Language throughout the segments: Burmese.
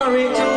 Sorry.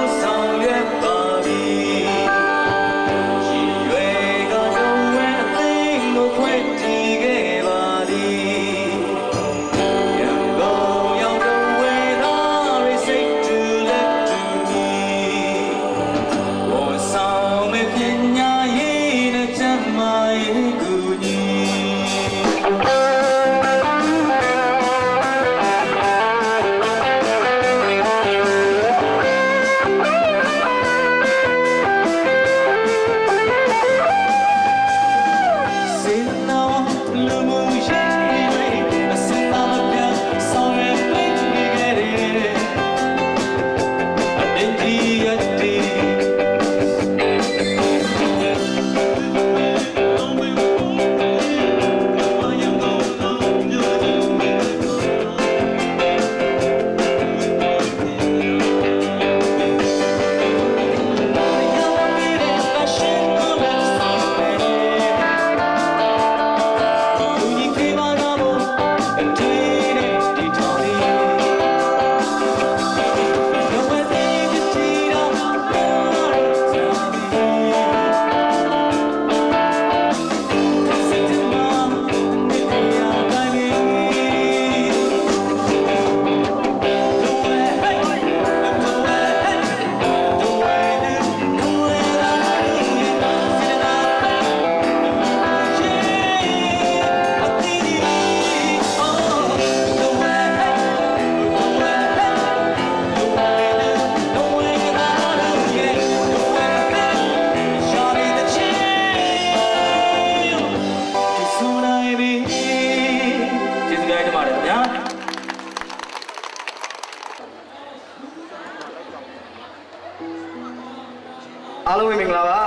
အားလုံးပဲမင်္ဂလာပါ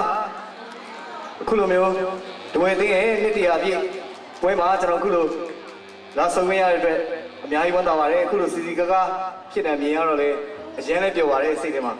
အခုလိုမျိုးဒဝဲသိရဲ့နှစ်တရာပြည့်ပွဲမှာကျွန်တော်အခုလိုလာဆုံရတဲ့အတွက်အများကြီးဝမ်းသာပါတယ်အခုလိုစီစီကားကားဖြစ်နေမြင်ရတော့လေအရင်လည်းပြောပါတယ်စိတ်ထဲမှာ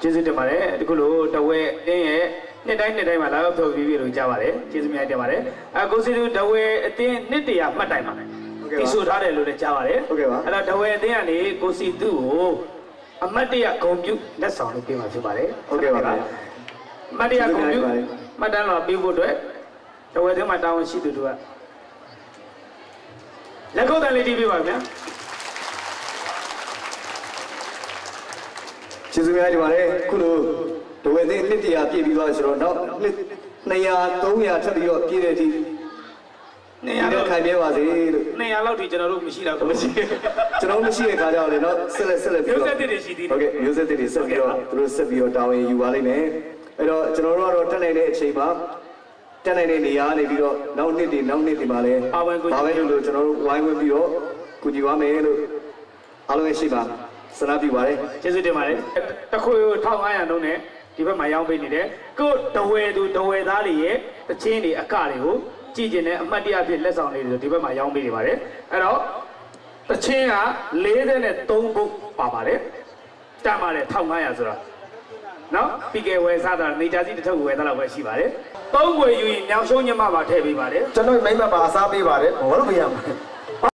ကျေးဇူးတင်ပါတယ်ဒီခုလိုတဝဲအင်းရဲ့နှစ်တိုင်းနှစ်တိုင်းမှာလာရောက်ထုတ်ပြီးပြီလို့ကြားပါတယ်ကျေးဇူးများတင်ပါတယ်အကိုစီတို့တဝဲအတင်းနှစ်တရာမှတ်တိုင်ပါတိဆိုထားတယ်လို့လည်းကြားပါတယ်အဲ့တော့တဝဲအတင်းကနေကိုစီသူ့ကိုအမတ်တရဂုံပြုလက်ဆောင်လေးပေးမှာဖြစ်ပါတယ်ဟုတ်ကဲ့ပါဗျာအမတ်တရဂုံပြုမှတ်တမ်းတော်ပေးဖို့အတွက်တဝဲတင်းမှာတာဝန်ရှိသူတို့ကလက်ကုပ်တန်လေးတီးပေးပါဗျာ ကျေးဇူးများတင်ပါတယ်ခုလိုတဝဲသိန်းနှစ်တရာပြည့်ပြီးသွားဆိုတော့နောက်နှစ်200 300ထပ်ပြီးတော့ပြည့်တဲ့အထိနေဒီရာတော့တော့ခိုင်မြဲပါစေလို့နေရာလောက်ထိကျွန်တော်တို့မရှိတော့ဘူးမရှိကျွန်တော်မရှိတဲ့ခါကြောင့်လေနော်ဆက်လက်ဆက်လက်ပြီးမျိုးတော့ဆက်တစ်တွေရှိသေးတယ်ဟုတ်ကဲ့မျိုးဆက်တွေဆက်ပြီးတော့သူတို့ဆက်ပြီးတော့တာဝန်ယူပါလိမ့်မယ်အဲ့တော့ကျွန်တော်တို့ကတော့တက်နိုင်တဲ့အချိန်မှာတက်နိုင်တဲ့နေရာနေပြီးတော့နောက်နှစ်တွေနောက်နှစ်တွေမှာလည်းဘာပဲလို့လို့ကျွန်တော်တို့ဝိုင်းဝန်းပြီးတော့ကူညီပါမယ်လို့အားလုံးရဲ့ရှိပါ ဆန္ဒပြုပါတယ်ကျေးဇူးတင်ပါတယ်တခု1500လုံးနဲ့ဒီဘက်မှာရောင်းပေးနေတယ်ကိုတဝဲသူတဝဲသားတွေရဲ့တချင်းတွေအကတွေကိုကြည်ကျင်တဲ့အမှတ်တရဖြစ်လက်ဆောင်လေးတွေဒီဘက်မှာရောင်းပေးနေပါတယ်အဲ့တော့တချင်းက43ခုပါပါတယ်တန်ပါတယ်1500ဆိုတာနော်ပီကေဝယ်စားတာနေကြစီတစ်ထုပ်ဝယ်သားတော့ပဲရှိပါတယ်သုံးခွေယူရင်ညောင်ရှုံးညမပါထည့်ပေးပါတယ်ကျွန်တော်မိမ့်မပါအစားပေးပါတယ်ဘာလို့မရမလဲ